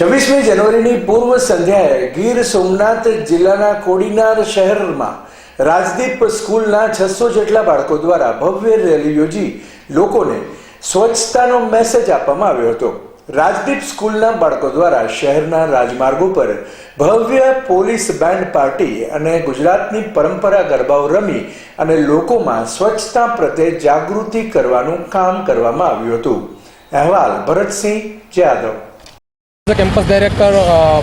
છવ્વીસમી જાન્યુઆરીની પૂર્વ સંધ્યાએ ગીર સોમનાથ જિલ્લાના કોડીનાર શહેરમાં રાજદીપ સ્કૂલના છસો જેટલા બાળકો દ્વારા ભવ્ય રેલી યોજી લોકોને સ્વચ્છતાનો મેસેજ આપવામાં આવ્યો હતો. રાજદીપ સ્કૂલના બાળકો દ્વારા શહેરના રાજમાર્ગો પર ભવ્ય પોલીસ બેન્ડ પાર્ટી અને ગુજરાતની પરંપરા ગરબાઓ રમી અને લોકોમાં સ્વચ્છતા પ્રત્યે જાગૃતિ કરવાનું કામ કરવામાં આવ્યું હતું. અહેવાલ ભરતસિંહ જાદવ કેમ્પસ ડાયરેક્ટર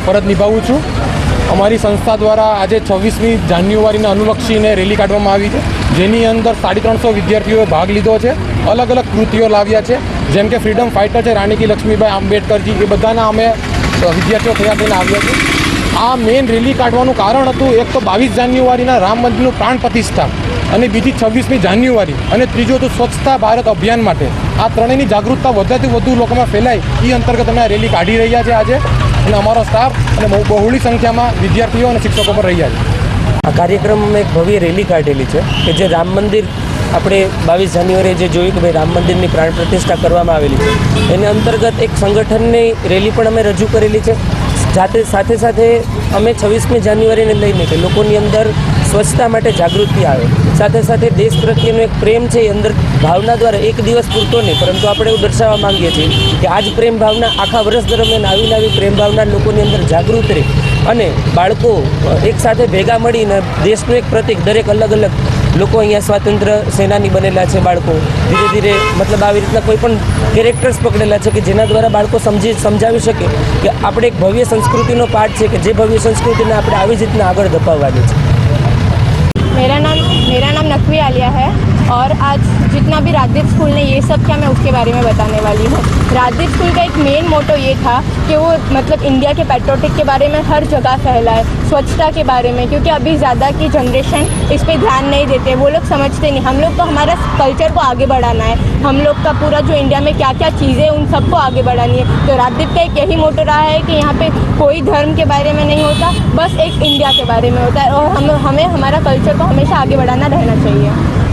ફરજ નિભાવું છું. અમારી સંસ્થા દ્વારા આજે છવ્વીસમી જાન્યુઆરીને અનુલક્ષીને રેલી કાઢવામાં આવી છે, જેની અંદર સાડી ત્રણસો વિદ્યાર્થીઓએ ભાગ લીધો છે, અલગ અલગ કૃતિઓ લાવ્યા છે, જેમ કે ફ્રીડમ ફાઇટર છે રાણીકી લક્ષ્મીબાઈ આંબેડકરજી, એ બધાના અમે વિદ્યાર્થીઓ તૈયાર થઈને આવ્યા છે આ મેઇન રેલી કાઢવાનું કારણ હતું એક તો બાવીસ જાન્યુઆરીના રામ મંદિરનું પ્રાણ પ્રતિષ્ઠા અને બીજી છવ્વીસમી જાન્યુઆરી અને ત્રીજું હતું સ્વચ્છતા ભારત અભિયાન માટે. આ ત્રણેયની જાગૃતતા વધારેથી વધુ લોકોમાં ફેલાય એ અંતર્ગત અમે આ રેલી કાઢી રહ્યા છે આજે અને અમારો સ્ટાફ અને બહુ બહોળી સંખ્યામાં વિદ્યાર્થીઓ અને શિક્ષકો પર રહ્યા છે. આ કાર્યક્રમમાં એક ભવ્ય રેલી કાઢેલી છે કે જે રામ મંદિર આપણે બાવીસ જાન્યુઆરીએ જે જોયું કે ભાઈ રામ મંદિરની પ્રાણ પ્રતિષ્ઠા કરવામાં આવેલી છે. એને અંતર્ગત એક સંગઠનની રેલી પણ અમે રજૂ કરેલી છે. સાથે સાથે સાથે અમે છવ્વીસમી જાન્યુઆરીને લઈને કે લોકોની અંદર સ્વચ્છતા માટે જાગૃતિ આવે. સાથે સાથે દેશ પ્રત્યેનો એક પ્રેમ છે એ અંદર ભાવના દ્વારા એક દિવસ પૂરતો નહીં, પરંતુ આપણે એવું દર્શાવવા માંગીએ છીએ કે આ જ પ્રેમ ભાવના આખા વર્ષ દરમિયાન આવીને આવી પ્રેમ ભાવના લોકોની અંદર જાગૃત રહે. અને બાળકો એકસાથે ભેગા મળીને દેશનું એક પ્રતિક દરેક અલગ અલગ લોકો અહીંયા સ્વાતંત્ર્ય સેનાની બનેલા છે બાળકો ધીરે ધીરે મતલબ આવી રીતના કોઈ પણ કેરેક્ટર્સ પકડેલા છે કે જેના દ્વારા બાળકો સમજી સમજાવી શકે કે આપણે એક ભવ્ય સંસ્કૃતિનો પાઠ છે કે જે ભવ્ય સંસ્કૃતિને આપણે આવી જ રીતના આગળ ધપાવવાની છે मेरा नाम मेरा नाम नकवी आलिया है और आज जितना भी राजदीप स्कूल ने ये सब किया मैं उसके बारे में बताने वाली हूँ। राजदीप स्कूल का एक मेन मोटो ये था कि वो मतलब इंडिया के पेट्रोटिक के बारे में हर जगह फैलाए, स्वच्छता के बारे में, क्योंकि अभी ज़्यादा की जनरेशन इस पर ध्यान नहीं देते। वो लोग समझते नहीं। हम लोग को हमारा कल्चर को आगे बढ़ाना है। हम लोग का पूरा जो इंडिया में क्या क्या चीज़ें उन सबको आगे बढ़ानी है। तो राजदीप का एक यही मोटो रहा है कि यहाँ पे कोई धर्म के बारे में नहीं होता, बस एक इंडिया के बारे में होता है। और हम, हमें, हमारा कल्चर को हमेशा आगे बढ़ाना रहना चाहिए।